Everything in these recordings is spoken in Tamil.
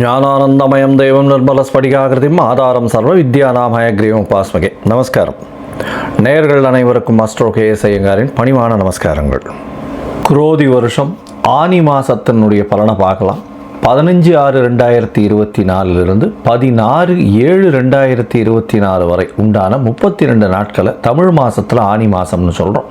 ஞானானந்தமயம் దైవం నిర్మల ஸ்படிகாகிருதிம் ஆதாரம் சர்வ வித்யா நாமாய கிரீவம் உபாஸ்மகே. நமஸ்காரம். நேயர்கள் அனைவருக்கும் அஸ்ட்ரோ கேஎஸ் ஐயங்காரின் பணிவான நமஸ்காரங்கள். குரோதி வருஷம் ஆனி மாசத்தினுடைய பலனை பார்க்கலாம். பதினஞ்சு ஆறு ரெண்டாயிரத்தி இருபத்தி நாலுலேருந்து பதினாறு ஏழு ரெண்டாயிரத்தி இருபத்தி நாலு வரை உண்டான முப்பத்தி ரெண்டு நாட்களை தமிழ் மாதத்தில் ஆனி மாதம்னு சொல்கிறோம்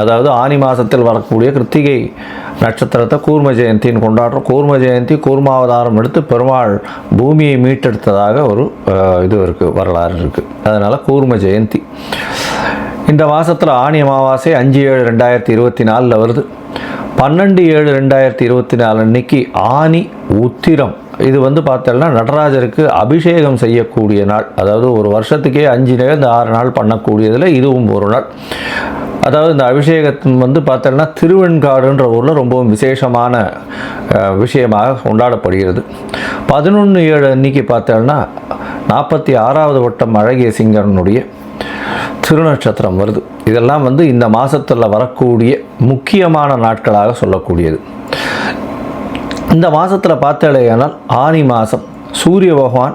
அதாவது ஆனி மாதத்தில் வரக்கூடிய கிருத்திகை நட்சத்திரத்தை கூர்ம ஜெயந்தின்னு கொண்டாடுறோம். கூர்ம ஜெயந்தி கூர்மாவதாரம் எடுத்து பெருமாள் பூமியை மீட்டெடுத்ததாக ஒரு இது இருக்குது வரலாறு இருக்குது அதனால் கூர்ம ஜெயந்தி. இந்த மாதத்தில் ஆணி அமாவாசை அஞ்சு ஏழு ரெண்டாயிரத்தி இருபத்தி நாலில் வருது. பன்னெண்டு ஏழு ரெண்டாயிரத்தி இருபத்தி நாலு அன்னைக்கு ஆனி உத்திரம். இது வந்து பார்த்தோம்னா நடராஜருக்கு அபிஷேகம் செய்யக்கூடிய நாள். அதாவது ஒரு வருஷத்துக்கே அஞ்சு நேரம் ஆறு நாள் பண்ணக்கூடியதில் இதுவும் ஒரு நாள். அதாவது இந்த அபிஷேகத்தின் வந்து பார்த்தோம்னா திருவெண்காடுன்ற ஊரில் ரொம்பவும் விசேஷமான விஷயமாக கொண்டாடப்படுகிறது. பதினொன்று ஏழு அன்னைக்கு பார்த்தோம்னா நாற்பத்தி ஆறாவது வட்டம் அழகிய சிங்கனுடைய திருநட்சத்திரம் வருது. இதெல்லாம் வந்து இந்த மாதத்தில் வரக்கூடிய முக்கியமான நாட்களாக சொல்லக்கூடியது. இந்த மாதத்தில் பார்த்தாலேயானால் ஆனி மாதம் சூரிய பகவான்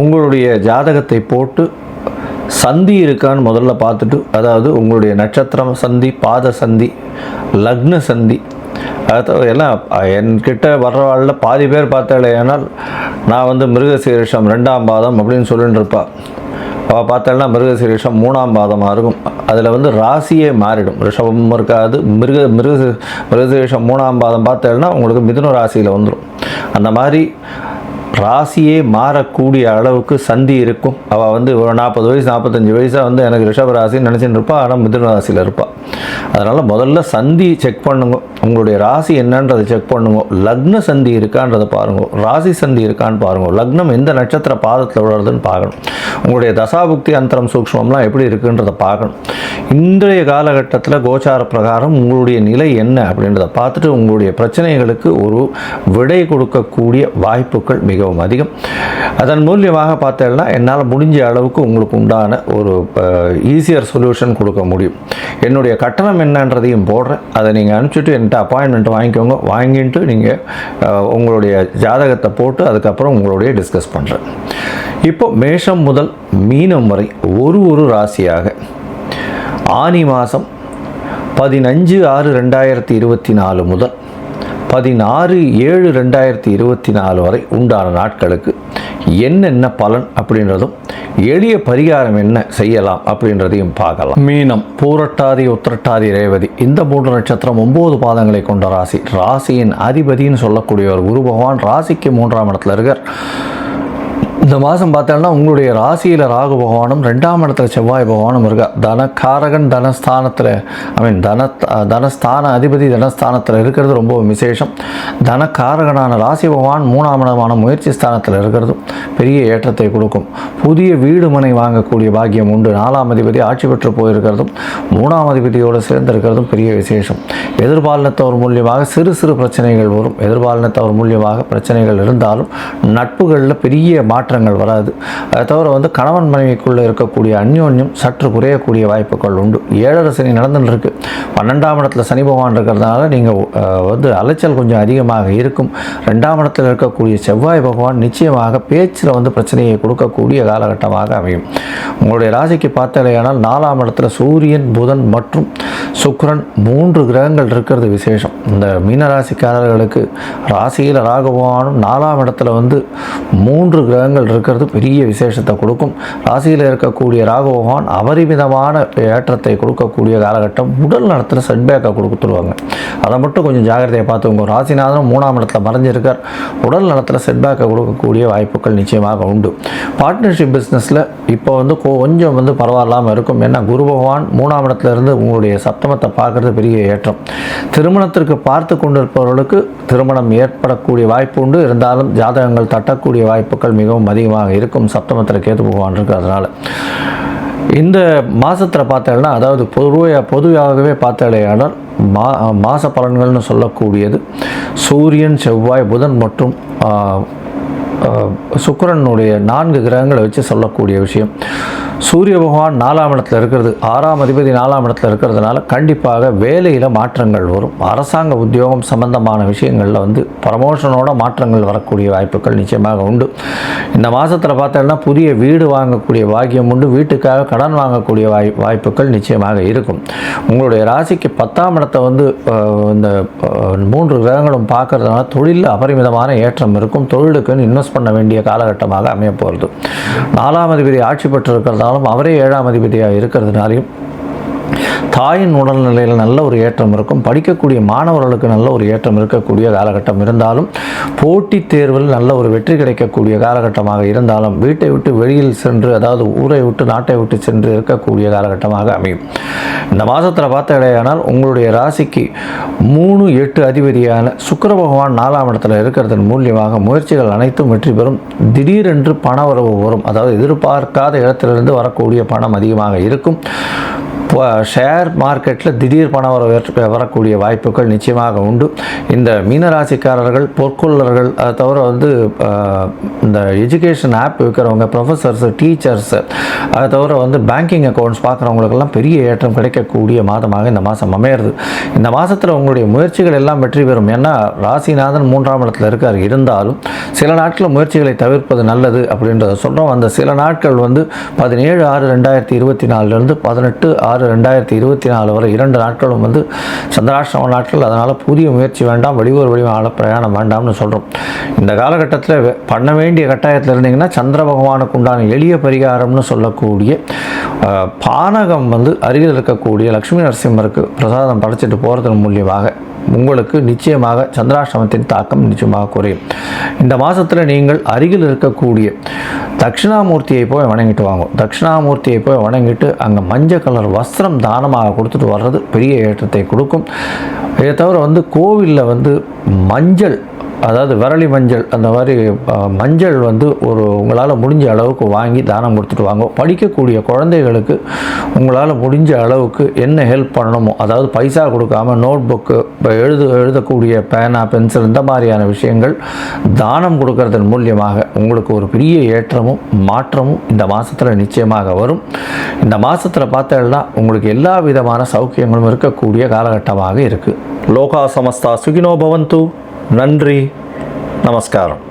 உங்களுடைய ஜாதகத்தை போட்டு சந்தி இருக்கான்னு முதல்ல பார்த்துட்டு அதாவது உங்களுடைய நட்சத்திரம் சந்தி பாத சந்தி லக்ன சந்தி அதாவது எல்லாம் என்கிட்ட வர்றவாளில் பாதி பேர் பார்த்தாலே ஏன்னால் நான் வந்து மிருகசீரிஷம் ரெண்டாம் பாதம் அப்படின்னு சொல்லிட்டு இருப்பா அவள் பார்த்தாள்னா மிருகசீரிஷம் மூணாம் பாதமாக இருக்கும். அதில் வந்து ராசியே மாறிடும். ரிஷபம் இருக்காது. மிருக மிருக மிருகசீரிஷம் மூணாம் பாதம் பார்த்தேன்னா உங்களுக்கு மிதுன ராசியில் வந்துடும் அந்த மாதிரி ராசியே மாறக்கூடிய அளவுக்கு சந்தி இருக்கும். அவள் வந்து ஒரு நாற்பது வயசு நாற்பத்தஞ்சு வயசாக வந்து எனக்கு ரிஷப ராசின்னு நினச்சின்னு இருப்பா ஆனால் மிதுன ராசியில் இருப்பாள் அதனால் முதல்ல சந்தி செக் பண்ணுங்க. உங்களுடைய ராசி என்னன்றதை செக் பண்ணுங்க. லக்ன சந்தி இருக்கான்றதை பாருங்க. ராசி சந்தி இருக்கான்னு பாருங்க. லக்னம் எந்த நட்சத்திர பாதத்தில் விழுறதுன்னு பார்க்கணும். உங்களுடைய தசாபுக்தி அந்தரம் சூக்ஷ்மம்லாம் எப்படி இருக்குன்றதை பார்க்கணும். இன்றைய காலகட்டத்தில் கோச்சார பிரகாரம் உங்களுடைய நிலை என்ன அப்படின்றத பார்த்துட்டு உங்களுடைய பிரச்சனைகளுக்கு ஒரு விடை கொடுக்கக்கூடிய வாய்ப்புகள் மிகவும் அதிகம். அதன் மூலியமாக பார்த்தேன்னா என்னால் முடிஞ்ச அளவுக்கு உங்களுக்கு உண்டான ஒரு ஈஸியர் சொல்யூஷன் கொடுக்க முடியும். என்னுடைய கட்டணம் என்னன்றதையும் போடுறேன். அதை நீங்கள் அனுப்பிச்சிட்டு என்கிட்ட அப்பாயின்மெண்ட் வாங்கிக்கோங்க. வாங்கிட்டு நீங்கள் உங்களுடைய ஜாதகத்தை போட்டு அதுக்கப்புறம் உங்களுடைய டிஸ்கஸ் பண்ணுறேன் இப்போ மேஷம் முதல் மீனம் வரை ஒரு ஒரு ராசியாக ஆனி மாதம் பதினஞ்சு ஆறு ரெண்டாயிரத்தி இருபத்தி நாலு முதல் பதினாறு ஏழு ரெண்டாயிரத்தி இருபத்தி நாலு வரை உண்டான நாட்களுக்கு என்னென்ன பலன் அப்படின்றதும் எளிய பரிகாரம் என்ன செய்யலாம் அப்படின்றதையும் பார்க்கலாம். மீனம் பூரட்டாதி உத்திரட்டாதி ரேவதி இந்த மூன்று நட்சத்திரம் ஒன்பது பாதங்களை கொண்ட ராசி. ராசியின் அதிபதின்னு சொல்லக்கூடியவர் குரு பகவான் ராசிக்கு மூன்றாம் இடத்துல இருக்கார். இந்த மாதம் பார்த்தோம்னா உங்களுடைய ராசியில் ராகு பகவானும் ரெண்டாம் இடத்துல செவ்வாய் பகவானும் இருக்கா தனக்காரகன் தனஸ்தானத்தில் ஐ மீன் தன தனஸ்தான அதிபதி தனஸ்தானத்தில் இருக்கிறது ரொம்ப விசேஷம். தனக்காரகனான ராசி பகவான் மூணாம் இடமான முயற்சி ஸ்தானத்தில் இருக்கிறதும் பெரிய ஏற்றத்தை கொடுக்கும். புதிய வீடு மனை வாங்கக்கூடிய பாக்கியம் உண்டு. நாலாம் அதிபதி ஆட்சி பெற்று போயிருக்கிறதும் மூணாம் அதிபதியோடு சேர்ந்திருக்கிறதும் பெரிய விசேஷம். எதிர்பாலினத்தவர் மூலியமாக சிறு சிறு பிரச்சனைகள் வரும். எதிர்பாலினத்தவர் மூலியமாக பிரச்சனைகள் இருந்தாலும் நட்புகளில் பெரிய மாற்றம் மாற்றங்கள் வராது. அதை தவிர வந்து கணவன் மனைவிக்குள்ளே இருக்கக்கூடிய அந்யோன்யம் சற்று குறையக்கூடிய வாய்ப்புகள் உண்டு. ஏழரை சனி நடந்துட்டு இருக்கு. பன்னெண்டாம் இடத்துல சனி பகவான் இருக்கிறதுனால நீங்கள் வந்து அலைச்சல் கொஞ்சம் அதிகமாக இருக்கும். ரெண்டாம் இடத்தில் இருக்கக்கூடிய செவ்வாய் பகவான் நிச்சயமாக பேச்சில் வந்து பிரச்சனையை கொடுக்கக்கூடிய காலகட்டமாக அமையும். உங்களுடைய ராசிக்கு பார்த்தாலேயானால் நாலாம் இடத்துல சூரியன் புதன் மற்றும் சுக்ரன் மூன்று கிரகங்கள் இருக்கிறது விசேஷம். இந்த மீனராசிக்காரர்களுக்கு ராசியில் ராகபவானும் நாலாம் இடத்துல வந்து மூன்று கிரகங்கள் இருக்கிறது பெரிய விசேஷத்தை கொடுக்கும். ராசியில் இருக்கக்கூடிய ராகபகவான் அபரிமிதமான ஏற்றத்தை கொடுக்கக்கூடிய காலகட்டம் உடல் நலத்தில் செட்பேக்கை கொடுத்துருவாங்க. அதை மட்டும் கொஞ்சம் ஜாகிரதையை பார்த்துக்கோங்க. ராசிநாதனும் மூணாம் இடத்துல மறைஞ்சிருக்கார். உடல் நலத்தில் செட்பேக்கை கொடுக்கக்கூடிய வாய்ப்புகள் நிச்சயமாக உண்டு. பார்ட்னர்ஷிப் பிஸ்னஸில் இப்போ வந்து கொஞ்சம் வந்து பரவாயில்லாமல் இருக்கும். ஏன்னா குரு பகவான் மூணாம் இடத்துலேருந்து உங்களுடைய சப்தமத்தை பார்க்குறது பெரிய ஏற்றம். திருமணத்திற்கு பார்த்து கொண்டிருப்பவர்களுக்கு திருமணம் ஏற்படக்கூடிய வாய்ப்பு உண்டு. இருந்தாலும் ஜாதகங்கள் தட்டக்கூடிய வாய்ப்புகள் மிகவும் அதிகமாக இருக்கும். சப்தமத்தில் கேது பகவான் இருக்குது அதனால் இந்த மாதத்தில் பார்த்தேன்னா அதாவது பொதுவாக பொதுவாகவே பார்த்தாலேயானால் மா மாத பலன்கள்னு சொல்லக்கூடியது சூரியன் செவ்வாய் புதன் மற்றும் சுக்கரனுடைய நான்கு கிரகங்களை வச்சு சொல்லக்கூடிய விஷயம். சூரிய பகவான் நாலாம் இடத்துல இருக்கிறது ஆறாம் அதிபதி நாலாம் இடத்துல இருக்கிறதுனால கண்டிப்பாக வேலையில் மாற்றங்கள் வரும். அரசாங்க உத்தியோகம் சம்பந்தமான விஷயங்களில் வந்து ப்ரமோஷனோட மாற்றங்கள் வரக்கூடிய வாய்ப்புகள் நிச்சயமாக உண்டு. இந்த மாதத்தில் பார்த்தோம்னா புதிய வீடு வாங்கக்கூடிய பாக்கியம் உண்டு. வீட்டுக்காக கடன் வாங்கக்கூடிய வாய் வாய்ப்புகள் நிச்சயமாக இருக்கும். உங்களுடைய ராசிக்கு பத்தாம் இடத்தை வந்து இந்த மூன்று கிரகங்களும் பார்க்கறதுனால தொழிலில் அபரிமிதமான ஏற்றம் இருக்கும். தொழிலுக்குன்னு இன்வெஸ்ட் பண்ண வேண்டிய காலகட்டமாக அமைய போகிறது நாலாம் அதிபதி ஆட்சி பெற்று இருந்தாலும் அவரே ஏழாம் அதிபதியாக இருக்கிறதுனாலையும் தாயின் உடல்நிலையில் நல்ல ஒரு ஏற்றம் இருக்கும். படிக்கக்கூடிய மாணவர்களுக்கு நல்ல ஒரு ஏற்றம் இருக்கக்கூடிய காலகட்டம் இருந்தாலும் போட்டித் தேர்வில் நல்ல ஒரு வெற்றி கிடைக்கக்கூடிய காலகட்டமாக இருந்தாலும் வீட்டை விட்டு வெளியில் சென்று அதாவது ஊரை விட்டு நாட்டை விட்டு சென்று இருக்கக்கூடிய காலகட்டமாக அமையும். இந்த மாதத்தில் பார்த்த இடையானால் உங்களுடைய ராசிக்கு மூணு எட்டு அதிபதியான சுக்கர பகவான் நாலாம் இடத்துல இருக்கிறதன் மூலியமாக முயற்சிகள் அனைத்தும் வெற்றி பெறும். திடீரென்று பண வரவு வரும். அதாவது எதிர்பார்க்காத இடத்திலிருந்து வரக்கூடிய பணம் அதிகமாக இருக்கும். ஷேர் மார்க்கெட்டில் திடீர் பணம் வர வரக்கூடிய வாய்ப்புகள் நிச்சயமாக உண்டு. இந்த மீனராசிக்காரர்கள் பொற்கொள்ளர்கள் அதை தவிர வந்து இந்த எஜுகேஷன் ஆப் விற்கிறவங்க ப்ரொஃபஸர்ஸு டீச்சர்ஸு அதை தவிர வந்து பேங்கிங் அக்கௌண்ட்ஸ் பார்க்குறவங்களுக்கெல்லாம் பெரிய ஏற்றம் கிடைக்கக்கூடிய மாதமாக இந்த மாதம் அமையிறது. இந்த மாதத்தில் உங்களுடைய முயற்சிகள் எல்லாம் வெற்றி பெறும். ஏன்னா ராசிநாதன் மூன்றாம் இடத்துல இருக்கார். இருந்தாலும் சில நாட்களில் முயற்சிகளை தவிர்ப்பது நல்லது அப்படின்றத சொல்கிறோம் அந்த சில நாட்கள் வந்து பதினேழு ஆறு ரெண்டாயிரத்தி இருபத்தி நாலுலேருந்து பதினெட்டு ஆறு ஆறு ரெண்டாயிரத்தி இருபத்தி நாலு வரை இரண்டு நாட்களும் வந்து சந்திராஷ்டம நாட்கள். அதனால் புதிய முயற்சி வேண்டாம் வெளியூர் வெளிமால பிரயாணம் வேண்டாம்னு சொல்கிறோம் இந்த காலகட்டத்தில் பண்ண வேண்டிய கட்டாயத்தில் இருந்தீங்கன்னா சந்திர பகவானுக்கு உண்டான எளிய பரிகாரம்னு சொல்லக்கூடிய பானகம் வந்து அருகில் இருக்கக்கூடிய லக்ஷ்மி நரசிம்மருக்கு பிரசாதம் படைச்சிட்டு போகிறதன் மூலியமாக உங்களுக்கு நிச்சயமாக சந்திராஷ்டமத்தின் தாக்கம் நிச்சயமாக குறையும். இந்த மாதத்தில் நீங்கள் அருகில் இருக்கக்கூடிய தட்சிணாமூர்த்தியை போய் வணங்கிட்டு வாங்கும் தட்சிணாமூர்த்தியை போய் வணங்கிட்டு அங்கே மஞ்சள் கலர் வஸ்திரம் தானமாக கொடுத்துட்டு வர்றது பெரிய ஏற்றத்தை கொடுக்கும். இதை தவிர வந்து கோவிலில் வந்து மஞ்சள் அதாவது விரலி மஞ்சள் அந்த மாதிரி மஞ்சள் வந்து ஒரு உங்களால் முடிஞ்ச அளவுக்கு வாங்கி தானம் கொடுத்துட்டு வாங்க. படிக்கக்கூடிய குழந்தைகளுக்கு உங்களால் முடிஞ்ச அளவுக்கு என்ன ஹெல்ப் பண்ணணுமோ அதாவது பைசா கொடுக்காம நோட் புக்கு இப்போ எழுது எழுதக்கூடிய பேனா பென்சில் இந்த மாதிரியான விஷயங்கள் தானம் கொடுக்கறதன் மூலியமாக உங்களுக்கு ஒரு பெரிய ஏற்றமும் மாற்றமும் இந்த மாதத்தில் நிச்சயமாக வரும். இந்த மாதத்தில் பார்த்தீங்கன்னா உங்களுக்கு எல்லா விதமான சௌக்கியங்களும் இருக்கக்கூடிய காலகட்டமாக இருக்குது லோகா சமஸ்தா சுகினோ பவந்து. நன்றி நமஸ்காரம்.